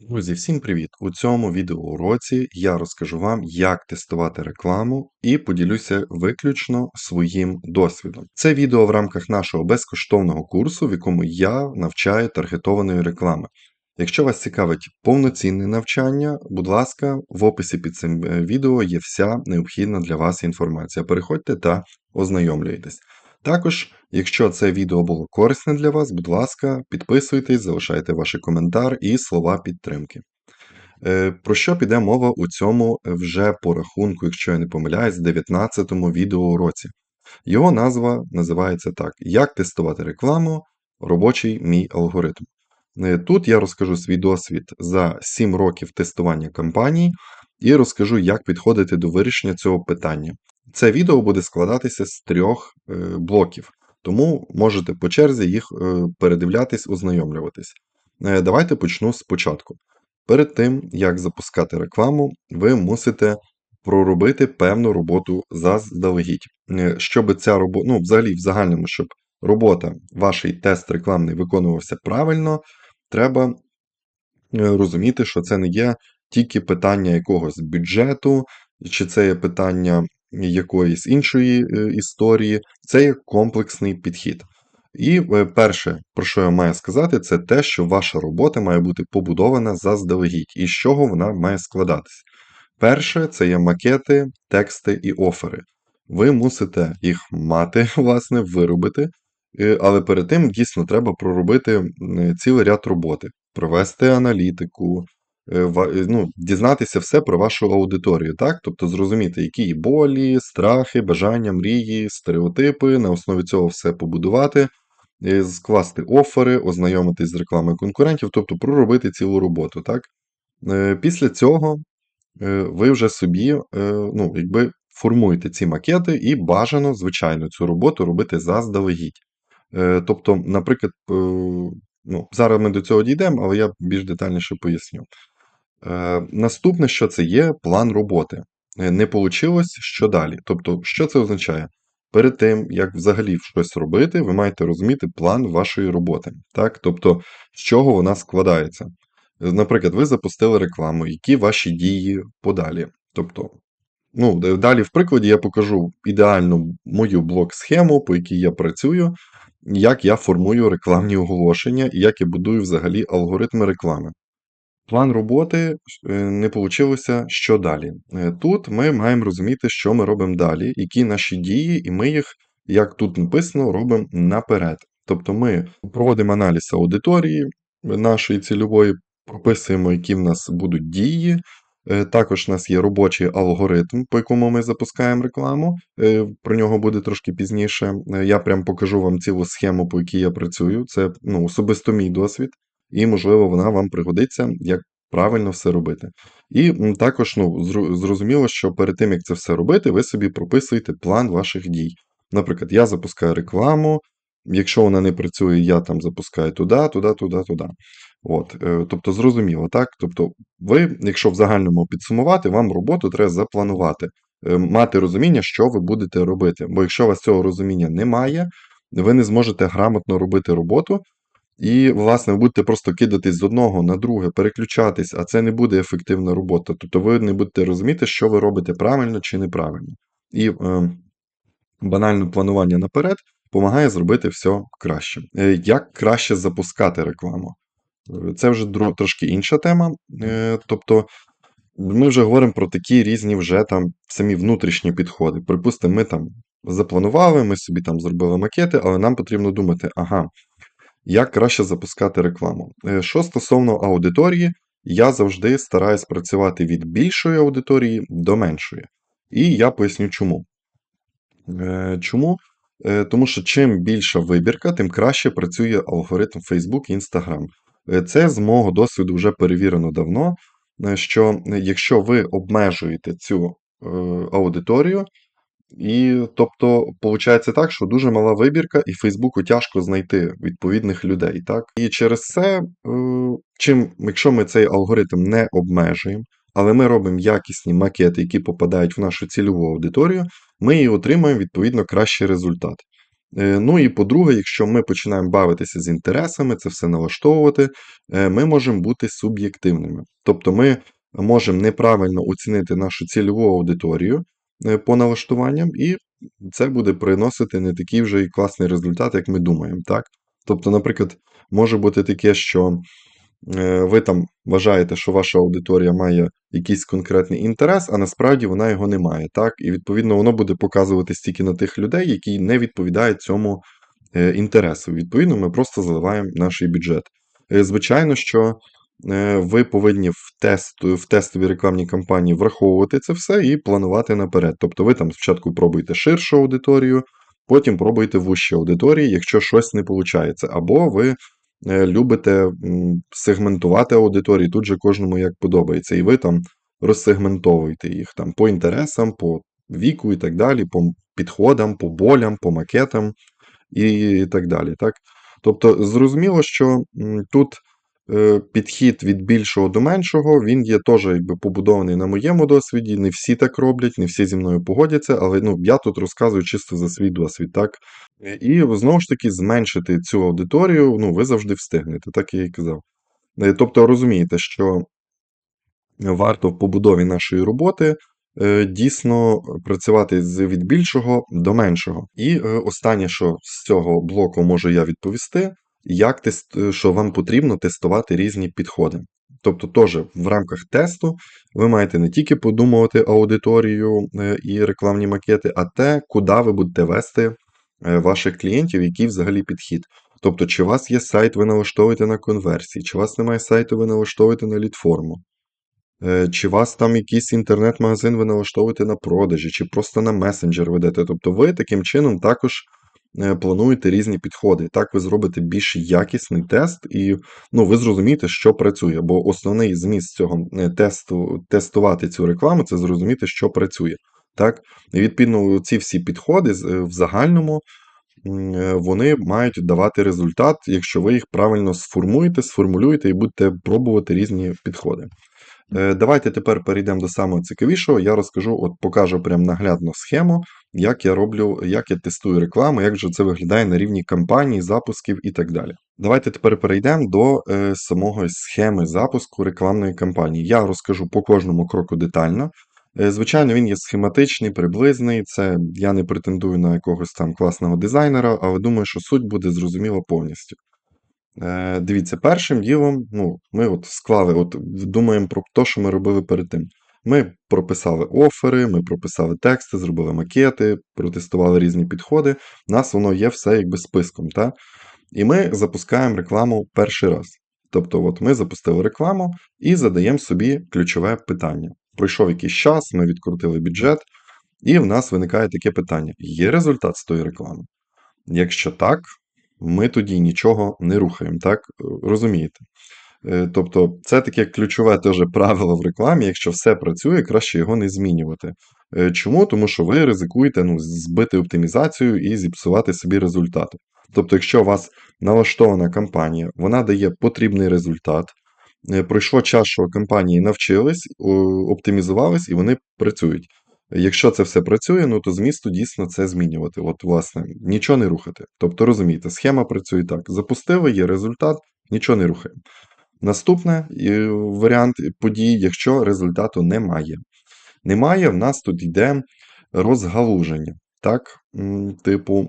Друзі, всім привіт! У цьому відеоуроці я розкажу вам, як тестувати рекламу і поділюся виключно своїм досвідом. Це відео в рамках нашого безкоштовного курсу, в якому я навчаю таргетованої реклами. Якщо вас цікавить повноцінне навчання, будь ласка, в описі під цим е, відео є вся необхідна для вас інформація. Переходьте та ознайомлюйтесь. Також, якщо це відео було корисне для вас, будь ласка, підписуйтесь, залишайте ваш коментар і слова підтримки. Е, Про що піде мова у цьому вже по рахунку, якщо я не помиляюсь, 19-му відеоуроці. Його назва називається так: Як тестувати рекламу, робочий мій алгоритм. Е, Тут я розкажу свій досвід за 7 років тестування кампаній і розкажу, як підходити до вирішення цього питання. Це відео буде складатися з трьох е, блоків, тому можете по черзі їх е, передивлятись, ознайомлюватись. Е, Давайте почну спочатку. Перед тим, як запускати рекламу, ви мусите проробити певну роботу заздалегідь. Щоб ця робота, ну, взагалі, в загальному, щоб робота, ваш тест рекламний виконувався правильно, треба розуміти, що це не є тільки питання якогось бюджету, чи це є питання якоїсь іншої е, історії, це є комплексний підхід. І е, перше, про що я маю сказати, це те, що ваша робота має бути побудована заздалегідь, і з чого вона має складатися. Перше, це є макети, тексти і офери. Ви мусите їх мати, власне, виробити, е, але перед тим дійсно треба проробити цілий ряд роботи, провести аналітику, ну, дізнатися все про вашу аудиторію, так? Тобто зрозуміти, які її болі, страхи, бажання, мрії, стереотипи, на основі цього все побудувати, е, скласти офери, ознайомитись з рекламою конкурентів, тобто проробити цілу роботу, так? Е, Після цього е, ви вже собі е, ну, якби формуєте ці макети і бажано, звичайно, цю роботу робити заздалегідь. Е, Тобто, наприклад, е, ну, зараз ми до цього дійдемо, але я більш детальніше поясню. Е, Наступне, що це є план роботи. Е, Не вийшло, що далі? Тобто, що це означає? Перед тим, як взагалі щось робити, ви маєте розуміти план вашої роботи. Так? Тобто, з чого вона складається. Е, Наприклад, ви запустили рекламу, які ваші дії подалі. Тобто, ну, далі в прикладі я покажу ідеальну мою блок-схему, по якій я працюю, як я формую рекламні оголошення і як я будую взагалі алгоритми реклами. План роботи е, не вийшло, що далі. Е, Тут ми маємо розуміти, що ми робимо далі, які наші дії, і ми їх, як тут написано, робимо наперед. Тобто ми проводимо аналіз аудиторії нашої цільової, прописуємо, які в нас будуть дії. Е, Також у нас є робочий алгоритм, по якому ми запускаємо рекламу. Про нього буде трошки пізніше. Я прям покажу вам цілу схему, по якій я працюю. Це ну, особисто мій досвід і, можливо, вона вам пригодиться, як правильно все робити. І також ну, зрозуміло, що перед тим, як це все робити, ви собі прописуєте план ваших дій. Наприклад, я запускаю рекламу, якщо вона не працює, я там запускаю туди, туди, туди, туди. От, е, тобто, зрозуміло, так? Тобто, ви, якщо в загальному підсумувати, вам роботу треба запланувати, е, мати розуміння, що ви будете робити. Бо якщо у вас цього розуміння немає, ви не зможете грамотно робити роботу, і, власне, ви будете просто кидатись з одного на друге, переключатись, а це не буде ефективна робота. Тобто ви не будете розуміти, що ви робите правильно чи неправильно. І е, банальне планування наперед допомагає зробити все краще. Е, Як краще запускати рекламу? Це вже дро- трошки інша тема. Е, Тобто ми вже говоримо про такі різні вже там самі внутрішні підходи. Припустимо, ми там запланували, ми собі там зробили макети, але нам потрібно думати, ага, як краще запускати рекламу. Е, Що стосовно аудиторії, я завжди стараюсь працювати від більшої аудиторії до меншої. І я поясню чому. Е, Чому? Е, Тому що чим більша вибірка, тим краще працює алгоритм Facebook і Instagram. Це з мого досвіду вже перевірено давно, що якщо ви обмежуєте цю аудиторію, і тобто, виходить так, що дуже мала вибірка, і Фейсбуку тяжко знайти відповідних людей. Так? І через це, е, чим, якщо ми цей алгоритм не обмежуємо, але ми робимо якісні макети, які попадають в нашу цільову аудиторію, ми і отримаємо відповідно кращий результат. Е, Ну і по-друге, якщо ми починаємо бавитися з інтересами, це все налаштовувати, е, ми можемо бути суб'єктивними. Тобто ми можемо неправильно оцінити нашу цільову аудиторію по налаштуванням, і це буде приносити не такий вже і класний результат, як ми думаємо. Так? Тобто, наприклад, може бути таке, що е, ви там вважаєте, що ваша аудиторія має якийсь конкретний інтерес, а насправді вона його не має. Так? І відповідно воно буде показуватись тільки на тих людей, які не відповідають цьому е, інтересу. Відповідно, ми просто заливаємо наш бюджет. Е, Звичайно, що е, ви повинні в, тест, в тестовій рекламній кампанії враховувати це все і планувати наперед. Тобто ви там спочатку пробуєте ширшу аудиторію, потім пробуєте вущі аудиторії, якщо щось не виходить. Або ви е, любите сегментувати аудиторії, тут же кожному як подобається, і ви там розсегментовуєте їх там по інтересам, по віку і так далі, по підходам, по болям, по макетам і так далі. Так? Тобто, зрозуміло, що тут е, підхід від більшого до меншого, він є теж якби побудований на моєму досвіді. Не всі так роблять, не всі зі мною погодяться, але ну, я тут розказую чисто за свій досвід. так? Е, І знову ж таки зменшити цю аудиторію, ну, ви завжди встигнете, так я і казав. Е, Тобто розумієте, що варто в побудові нашої роботи е, дійсно працювати з від більшого до меншого. І е, останнє, що з цього блоку можу я відповісти, як тест, що вам потрібно тестувати різні підходи. Тобто, теж в рамках тесту ви маєте не тільки подумувати аудиторію е, і рекламні макети, а те, куди ви будете вести е, ваших клієнтів, який взагалі підхід. Тобто, чи у вас є сайт, ви налаштовуєте на конверсії, чи у вас немає сайту, ви налаштовуєте на лідформу. Е, Чи у вас там якийсь інтернет-магазин ви налаштовуєте на продажі, чи просто на месенджер ведете. Тобто ви таким чином також плануєте різні підходи. Так ви зробите більш якісний тест, і ну, ви зрозумієте, що працює. Бо основний зміст цього е, тесту, тестувати цю рекламу це зрозуміти, що працює. Так? І відповідно, ці всі підходи е, в загальному е, вони мають давати результат, якщо ви їх правильно сформуєте, сформулюєте і будете пробувати різні підходи. Е, Давайте тепер перейдемо до самого цікавішого. Я розкажу, от покажу прям наглядно схему, як я роблю, як я тестую рекламу, як же це виглядає на рівні кампаній, запусків і так далі. Давайте тепер перейдемо до е, самого схеми запуску рекламної кампанії. Я розкажу по кожному кроку детально. Е, Звичайно, він є схематичний, приблизний. Це я не претендую на якогось там класного дизайнера, але думаю, що суть буде зрозуміла повністю. Е, Дивіться, першим ділом, ну, ми от склали, от думаємо про те, що ми робили перед тим. Ми прописали офери, ми прописали тексти, зробили макети, протестували різні підходи. У нас воно є все якби списком. Та? І ми запускаємо рекламу перший раз. Тобто, от ми запустили рекламу і задаємо собі ключове питання. Пройшов якийсь час, ми відкрутили бюджет, і в нас виникає таке питання: є результат з тої реклами? Якщо так, ми тоді нічого не рухаємо, так? Розумієте? Е, Тобто, це таке ключове теж правило в рекламі. Якщо все працює, краще його не змінювати. Е, Чому? Тому що ви ризикуєте ну, збити оптимізацію і зіпсувати собі результати. Тобто, якщо у вас налаштована кампанія, вона дає потрібний результат. е, Пройшло час, що компанії навчились, оптимізувались і вони працюють. Якщо це все працює, ну то змісту дійсно це змінювати. От, власне, нічого не рухати. Тобто, розумієте, схема працює так: запустили, є результат, нічого не рухаємо. Наступний е, варіант подій, якщо результату немає. Немає, в нас тут йде розгалуження. Так, типу,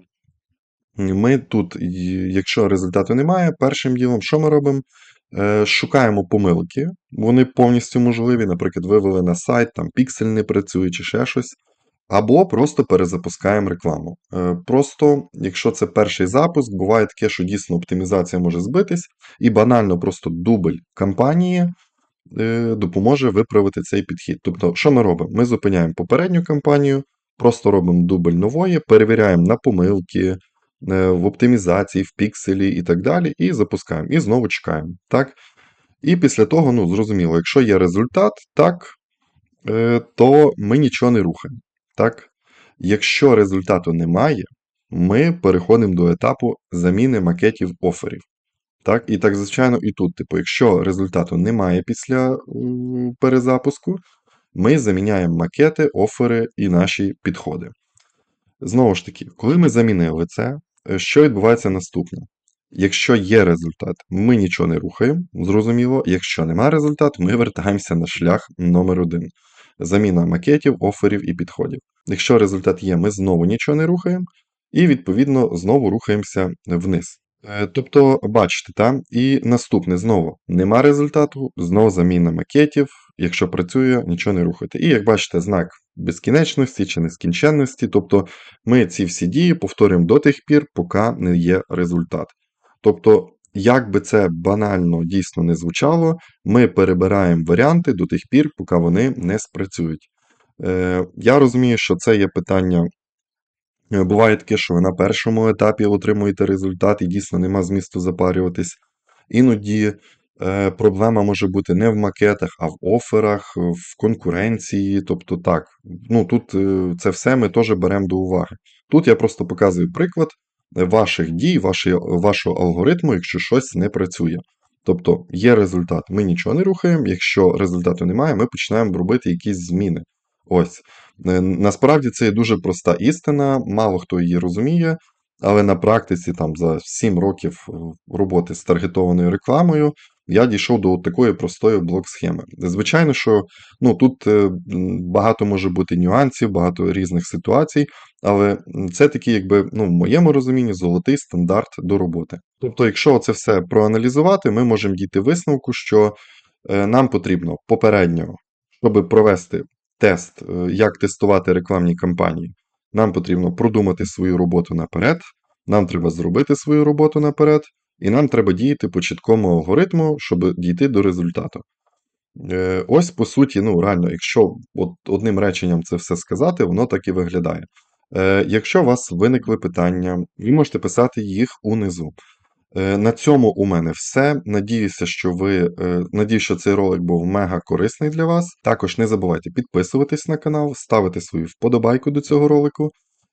ми тут, якщо результату немає, першим ділом, що ми робимо? Е, Шукаємо помилки, вони повністю можливі. Наприклад, вивели на сайт, там піксель не працює чи ще щось. Або просто перезапускаємо рекламу. Е, Просто, якщо це перший запуск, буває таке, що дійсно оптимізація може збитись, і банально просто дубль кампанії е, допоможе виправити цей підхід. Тобто, що ми робимо? Ми зупиняємо попередню кампанію, просто робимо дубль нової, перевіряємо на помилки, е, в оптимізації, в пікселі і так далі, і запускаємо. І знову чекаємо. Так? І після того, ну, зрозуміло, якщо є результат, так, то ми нічого не рухаємо. Так? Якщо результату немає, ми переходимо до етапу заміни макетів оферів. Так? І так, звичайно, і тут, типу, якщо результату немає після перезапуску, ми заміняємо макети, офери і наші підходи. Знову ж таки, коли ми замінили це, е, що відбувається наступне. Якщо є результат, ми нічого не рухаємо, зрозуміло. Якщо немає результату, ми вертаємося на шлях номер один. Заміна макетів, оферів і підходів. Якщо результат є, ми знову нічого не рухаємо, і відповідно знову рухаємося вниз. Е, Тобто, бачите, та? і наступне знову нема результату, знову заміна макетів. Якщо працює, нічого не рухайте. І як бачите, знак безкінечності чи нескінченності. Тобто ми ці всі дії повторюємо до тих пір, поки не є результат. Тобто, як би це банально дійсно не звучало, ми перебираємо варіанти до тих пір, поки вони не спрацюють. Е, я розумію, що це є питання. Е, Буває таке, що ви на першому етапі отримуєте результат і дійсно нема змісту запарюватись. Іноді е, проблема може бути не в макетах, а в оферах, в конкуренції. Тобто так, ну тут це все ми теж беремо до уваги. Тут я просто показую приклад ваших дій, ваші, вашого алгоритму, якщо щось не працює. Тобто є результат, ми нічого не рухаємо. Якщо результату немає, ми починаємо робити якісь зміни. Ось. Е, Насправді це є дуже проста істина, мало хто її розуміє, але на практиці там за 7 років е, роботи з таргетованою рекламою я дійшов до такої простої блок-схеми. Звичайно, що ну, тут е, багато може бути нюансів, багато різних ситуацій, але це такий, якби, ну, в моєму розумінні, золотий стандарт до роботи. Тобто, якщо це все проаналізувати, ми можемо дійти висновку, що е, нам потрібно попередньо, щоб провести тест, е, як тестувати рекламні кампанії, нам потрібно продумати свою роботу наперед, нам треба зробити свою роботу наперед, і нам треба діяти по чіткому алгоритму, щоб дійти до результату. Е, Ось, по суті, ну реально, якщо от одним реченням це все сказати, воно так і виглядає. Е, Якщо у вас виникли питання, ви можете писати їх унизу. Е, На цьому у мене все. Надіюся, що ви надію, що цей ролик був мега корисний для вас. Також не забувайте підписуватись на канал, ставити свою вподобайку до цього ролику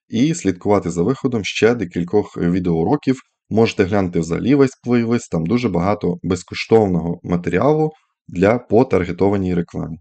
і слідкувати за виходом ще декількох відеоуроків. Можете глянути взагалі весь плейлист, там дуже багато безкоштовного матеріалу для по таргетованій рекламі.